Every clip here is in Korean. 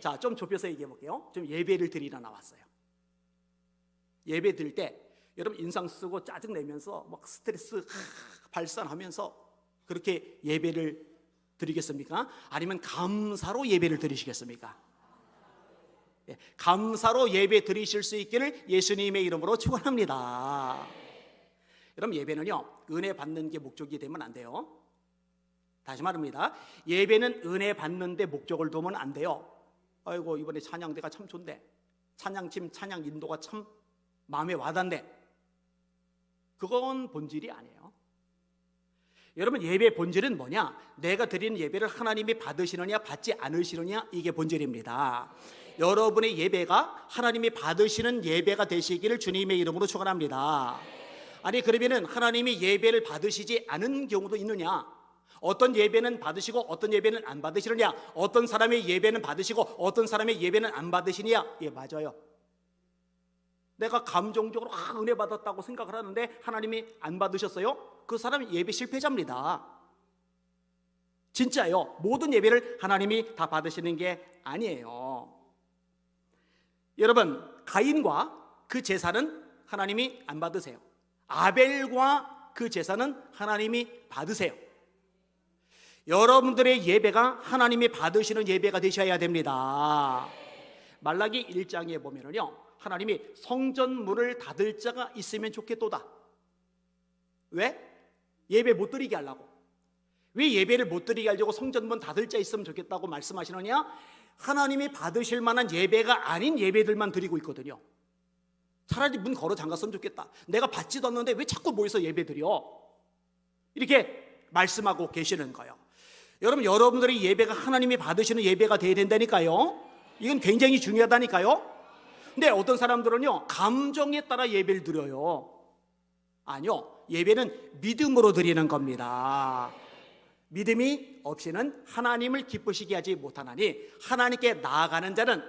자, 좀 좁혀서 얘기해 볼게요. 좀 예배를 드리러 나왔어요. 예배 드릴 때 여러분 인상 쓰고 짜증 내면서 막 스트레스 발산하면서 그렇게 예배를 드리겠습니까? 아니면 감사로 예배를 드리시겠습니까? 예, 감사로 예배 드리실 수 있기를 예수님의 이름으로 축원합니다. 여러분 예배는요 은혜 받는 게 목적이 되면 안 돼요. 다시 말합니다. 예배는 은혜 받는데 목적을 두면 안 돼요. 아이고 이번에 찬양대가 참 좋네. 찬양팀 찬양 인도가 참 마음에 와닿네. 그건 본질이 아니에요. 여러분 예배 본질은 뭐냐? 내가 드리는 예배를 하나님이 받으시느냐 받지 않으시느냐 이게 본질입니다. 여러분의 예배가 하나님이 받으시는 예배가 되시기를 주님의 이름으로 축원합니다. 아니 그러면은 하나님이 예배를 받으시지 않은 경우도 있느냐? 어떤 예배는 받으시고 어떤 예배는 안 받으시느냐? 어떤 사람의 예배는 받으시고 어떤 사람의 예배는 안 받으시느냐? 예, 맞아요. 내가 감정적으로 아, 은혜 받았다고 생각을 하는데 하나님이 안 받으셨어요? 그 사람이 예배 실패자입니다. 진짜요. 모든 예배를 하나님이 다 받으시는 게 아니에요. 여러분, 가인과 그 제사는 하나님이 안 받으세요. 아벨과 그 제사는 하나님이 받으세요. 여러분들의 예배가 하나님이 받으시는 예배가 되셔야 됩니다. 말라기 1장에 보면은요. 하나님이 성전 문을 닫을 자가 있으면 좋겠도다. 왜? 예배 못 드리게 하려고. 왜 예배를 못 드리게 하려고 성전 문 닫을 자 있으면 좋겠다고 말씀하시느냐? 하나님이 받으실 만한 예배가 아닌 예배들만 드리고 있거든요. 차라리 문 걸어 잠갔으면 좋겠다. 내가 받지도 않는데 왜 자꾸 모여서 예배 드려? 이렇게 말씀하고 계시는 거예요. 여러분, 여러분들의 예배가 하나님이 받으시는 예배가 되어야 된다니까요. 이건 굉장히 중요하다니까요. 근데 어떤 사람들은요, 감정에 따라 예배를 드려요. 아니요, 예배는 믿음으로 드리는 겁니다. 믿음이 없이는 하나님을 기쁘시게 하지 못하나니 하나님께 나아가는 자는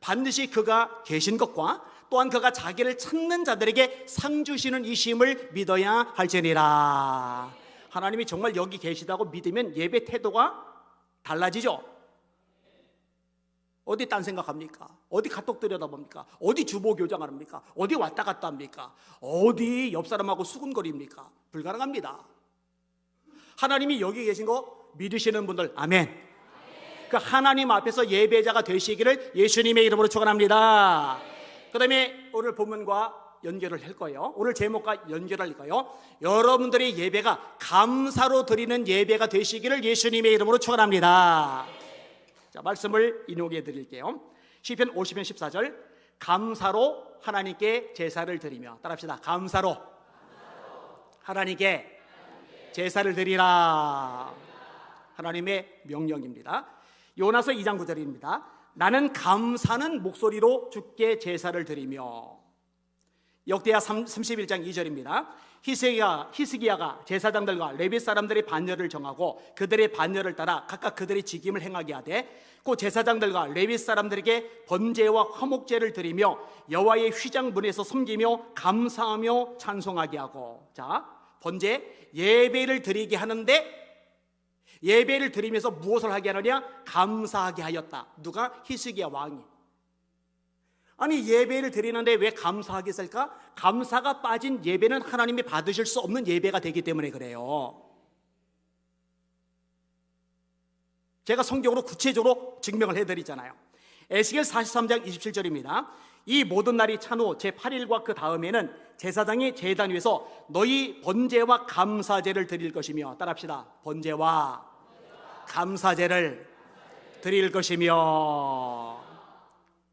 반드시 그가 계신 것과 또한 그가 자기를 찾는 자들에게 상 주시는 이심을 믿어야 할지니라. 하나님이 정말 여기 계시다고 믿으면 예배 태도가 달라지죠. 어디 딴 생각합니까? 어디 카톡 들여다봅니까? 어디 주보 교정합니까? 어디 왔다 갔다 합니까? 어디 옆 사람하고 수군거립니까? 불가능합니다. 하나님이 여기 계신 거 믿으시는 분들 아멘. 그 하나님 앞에서 예배자가 되시기를 예수님의 이름으로 축원합니다. 그다음에 오늘 본문과 연결을 할 거예요. 오늘 제목과 연결할 거예요. 여러분들의 예배가 감사로 드리는 예배가 되시기를 예수님의 이름으로 축원합니다. 자, 말씀을 인용해 드릴게요. 시편 50편 14절 감사로 하나님께 제사를 드리며 따라합시다. 감사로 하나님께 제사를 드리라. 하나님의 명령입니다. 요나서 2장 9절입니다. 나는 감사는 목소리로 주께 제사를 드리며 역대하 31장 2절입니다. 히스기야, 히스기야가 제사장들과 레위 사람들의 반열을 정하고 그들의 반열을 따라 각각 그들의 직임을 행하게 하되 그 제사장들과 레위 사람들에게 번제와 화목제를 드리며 여호와의 휘장 문에서 섬기며 감사하며 찬송하게 하고. 자 번제 예배를 드리게 하는데 예배를 드리면서 무엇을 하게 하느냐? 감사하게 하였다. 누가? 히스기야 왕이 아니 예배를 드리는데 왜 감사하게 쓸까? 감사가 빠진 예배는 하나님이 받으실 수 없는 예배가 되기 때문에 그래요. 제가 성경으로 구체적으로 증명을 해드리잖아요. 에스겔 43장 27절입니다. 이 모든 날이 찬 후 제 8일과 그 다음에는 제사장이 제단 위에서 너희 번제와 감사제를 드릴 것이며 따라합시다. 번제와 감사제를 드릴 것이며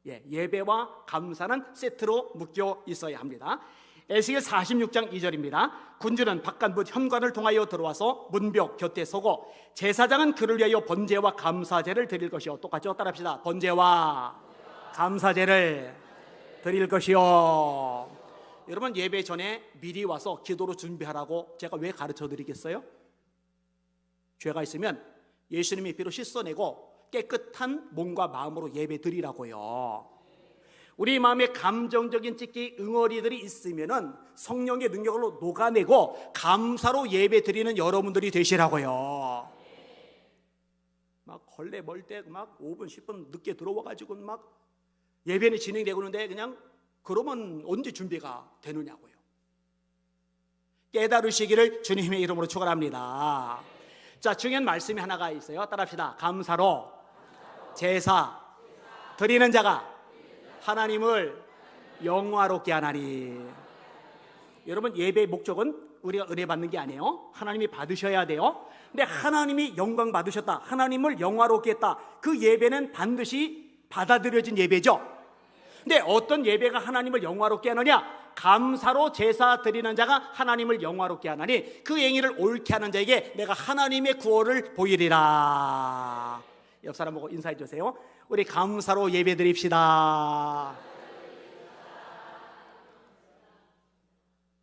예, 예배와 감사는 세트로 묶여 있어야 합니다. 에스겔 46장 2절입니다. 군주는 바깥문 현관을 통하여 들어와서 문벽 곁에 서고 제사장은 그를 위하여 번제와 감사제를 드릴 것이요. 똑같죠? 따라합시다. 번제와 감사제를 드릴 것이요. 여러분 예배 전에 미리 와서 기도로 준비하라고 제가 왜 가르쳐 드리겠어요? 죄가 있으면 예수님이 피로 씻어내고 깨끗한 몸과 마음으로 예배 드리라고요. 우리 마음에 감정적인 찍기 응어리들이 있으면은 성령의 능력으로 녹아내고 감사로 예배 드리는 여러분들이 되시라고요. 막 걸레 멀때 막 5분 10분 늦게 들어와 가지고 막 예배는 진행되고 있는데 그냥 그러면 언제 준비가 되느냐고요. 깨달으시기를 주님의 이름으로 축원합니다. 자, 중요한 말씀이 하나가 있어요. 따라합시다. 감사로 제사 드리는 자가 하나님을 영화롭게 하나니. 여러분 예배의 목적은 우리가 은혜 받는 게 아니에요. 하나님이 받으셔야 돼요. 근데 하나님이 영광 받으셨다. 하나님을 영화롭게 했다. 그 예배는 반드시 받아들여진 예배죠. 근데 어떤 예배가 하나님을 영화롭게 하느냐? 감사로 제사 드리는 자가 하나님을 영화롭게 하나니 그 행위를 옳게 하는 자에게 내가 하나님의 구원을 보이리라. 옆 사람 보고 인사해 주세요. 우리 감사로 예배 드립시다.